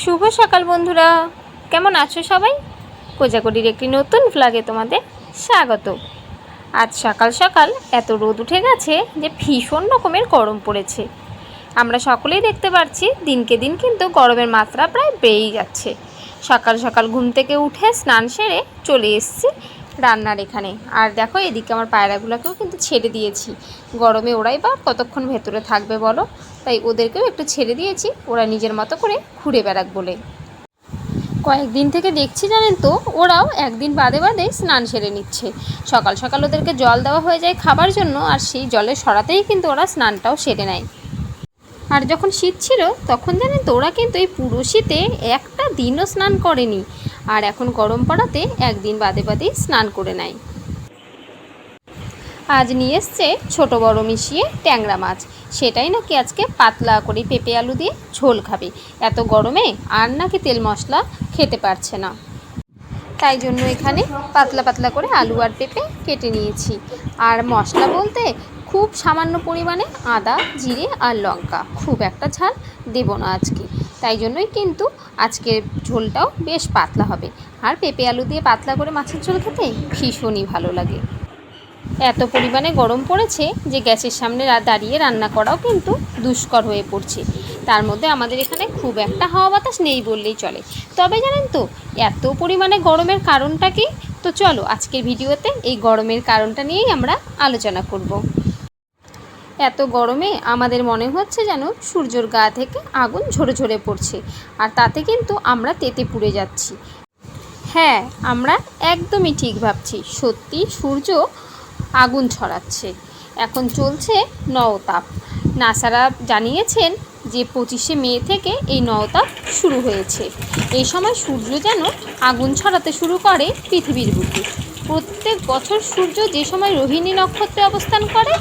শুভ সকাল বন্ধুরা। কেমন আছো সবাই? কোজাগরির একটি নতুন ফ্লাগে তোমাদের স্বাগত। আজ সকাল সকাল এত রোদ উঠে গেছে যে ভীষণ রকমের গরম পড়েছে। আমরা সকলেই দেখতে পাচ্ছি দিনকে দিন কিন্তু গরমের মাত্রা প্রায় বেড়েই যাচ্ছে। সকাল সকাল ঘুম থেকে উঠে স্নান সেরে চলে এসেছি রান্নার এখানে। আর দেখো, এদিকে আমার পায়রাগুলোকেও কিন্তু ছেড়ে দিয়েছি। গরমে ওরাই বা কতক্ষণ ভেতরে থাকবে বলো? তাই ওদেরকেও একটু ছেড়ে দিয়েছি। ওরা নিজের মতো করে ঘুরে বেড়াক বলে। কয়েকদিন থেকে দেখছি জানেন তো, ওরাও একদিন বাদে বাদে স্নান সেরে নিচ্ছে। সকাল সকাল ওদেরকে জল দেওয়া হয়ে যায় খাবার জন্য, আর সেই জলে সরাতেই কিন্তু ওরা স্নানটাও সেরে নেয়। আর যখন শীত ছিল, তখন জানেন তো ওরা কিন্তু এই পুরো শীতে একটা দিনও স্নান করেনি। আর এখন গরম পড়াতে একদিন বাদে বাদেই স্নান করে নেয়। আজ নিয়ে এসছে ছোটো বড় মিশিয়ে ট্যাংরা মাছ। সেটাই নাকি আজকে পাতলা করে পেঁপে আলু দিয়ে ঝোল খাবে। এত গরমে আর নাকি তেল মশলা খেতে পারছে না। তাই জন্য এখানে পাতলা পাতলা করে আলু আর পেঁপে কেটে নিয়েছি। আর মশলা বলতে খুব সামান্য পরিমাণে আদা, জিরে আর লঙ্কা। খুব একটা ঝাল দেব না আজকে। তাই জন্যই কিন্তু আজকের ঝোলটাও বেশ পাতলা হবে। আর পেঁপে আলু দিয়ে পাতলা করে মাছের ঝোল খেতে ভীষণই ভালো লাগে। এত পরিমাণে গরম পড়েছে যে গ্যাসের সামনে দাঁড়িয়ে রান্না করাও কিন্তু দুষ্কর হয়ে পড়ছে। তার মধ্যে আমাদের এখানে খুব একটা হাওয়া বাতাস নেই বললেই চলে। তবে জানেন তো, এত পরিমাণে গরমের কারণটা কি? তো চলো আজকের ভিডিওতে এই গরমের কারণটা নিয়েই আমরা আলোচনা করব। এত গরমে আমাদের মনে হচ্ছে যেন সূর্যর গা থেকে আগুন ঝরে ঝরে পড়ছে, আর তাতে কিন্তু আমরা তেতে পুড়ে যাচ্ছি। হ্যাঁ আমরা একদমই ঠিক ভাবছি, সত্যি সূর্য আগুন ছড়াচ্ছে। এখন চলছে নওতাপ। নাসারা জানিয়েছেন যে পঁচিশে মে থেকে এই নওতাপ শুরু হয়েছে। এই সময় সূর্য যেন আগুন ছড়াতে শুরু করে পৃথিবীর বুকে। প্রত্যেক বছর সূর্য যে সময় রোহিণী নক্ষত্রে অবস্থান করে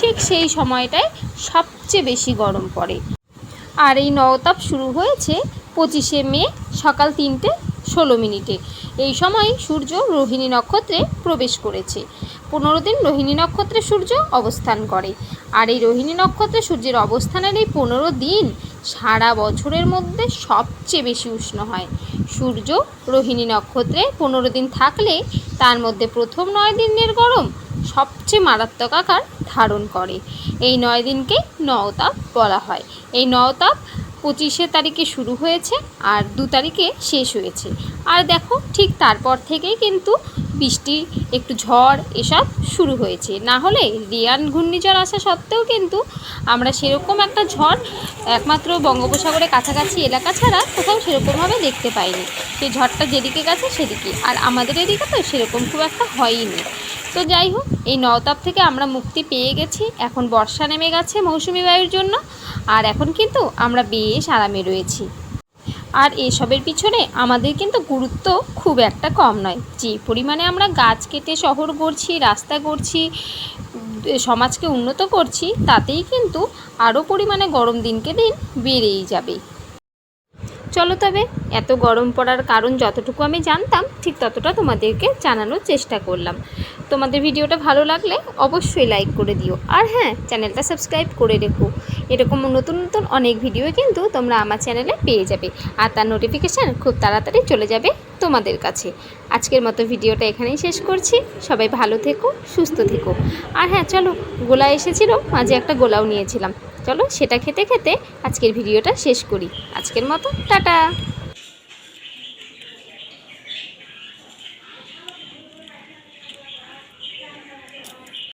ঠিক সেই সময়টায় সবচেয়ে বেশি গরম পড়ে। আর এই নওতাপ শুরু হয়েছে পঁচিশে মে সকাল তিনটে ষোলো মিনিটে। এই সময় সূর্য রোহিণী নক্ষত্রে প্রবেশ করেছে। পনেরো দিন রোহিণী নক্ষত্রে সূর্য অবস্থান করে। আর এই রোহিণী নক্ষত্রে সূর্যের অবস্থানের এই পনেরো দিন সারা বছরের মধ্যে সবচেয়ে বেশি উষ্ণ হয়। সূর্য রোহিণী নক্ষত্রে পনেরো দিন থাকলে তার মধ্যে প্রথম নয় দিনের গরম সবচেয়ে মারাত্মক আকার ধারণ করে। এই নয় দিনকে নওতাপ বলা হয়। এই নওতাপ পঁচিশে তারিখে শুরু হয়েছে আর দু তারিখে শেষ হয়েছে। আর দেখো, ঠিক তারপর থেকেই কিন্তু বৃষ্টি একটু ঝড় এসব শুরু হয়েছে। না হলে রিয়ান ঘূর্ণিঝড় আসা সত্ত্বেও কিন্তু আমরা সেরকম একটা ঝড় একমাত্র বঙ্গোপসাগরের কাছাকাছি এলাকা ছাড়া কোথাও সেরকমভাবে দেখতে পাইনি। সেই ঝড়টা যেদিকে গেছে সেদিকে। আর আমাদের এদিকে তো সেরকম খুব একটা হয়ইনি। তো যাই হোক, এই নওতাপ থেকে আমরা মুক্তি পেয়ে গেছি। এখন বর্ষা নেমে গেছে মৌসুমি বায়ুর জন্য, আর এখন কিন্তু আমরা বেশ আরামে রয়েছি। আর এসবের পিছনে আমাদের কিন্তু গুরুত্ব খুব একটা কম নয়। যে পরিমাণে আমরা গাছ কেটে শহর গড়ছি, রাস্তা গড়ছি, সমাজকে উন্নত করছি, তাতেই কিন্তু আরও পরিমাণে গরম দিনকে দিন বেড়েই যাবে। চলো তবে, এত গরম পড়ার কারণ যতটুকু আমি জানতাম, ঠিক ততটা তোমাদেরকে জানানোর চেষ্টা করলাম। তোমাদের ভিডিওটা ভালো লাগলে অবশ্যই লাইক করে দিও। আর হ্যাঁ চ্যানেলটা সাবস্ক্রাইব করে রেখো। এরকম নতুন নতুন অনেক ভিডিও কিন্তু তোমরা আমার চ্যানেলে পেয়ে যাবে। আর তার নোটিফিকেশান খুব তাড়াতাড়ি চলে যাবে তোমাদের কাছে। আজকের মতো ভিডিওটা এখানেই শেষ করছি। সবাই ভালো থেকো, সুস্থ থেকো। আর হ্যাঁ চলো গোলা এসেছিল, মাঝে একটা গোলাও নিয়েছিলাম। চলো সেটা খেতে খেতে আজকের ভিডিওটা শেষ করি। আজকের মতো টাটা!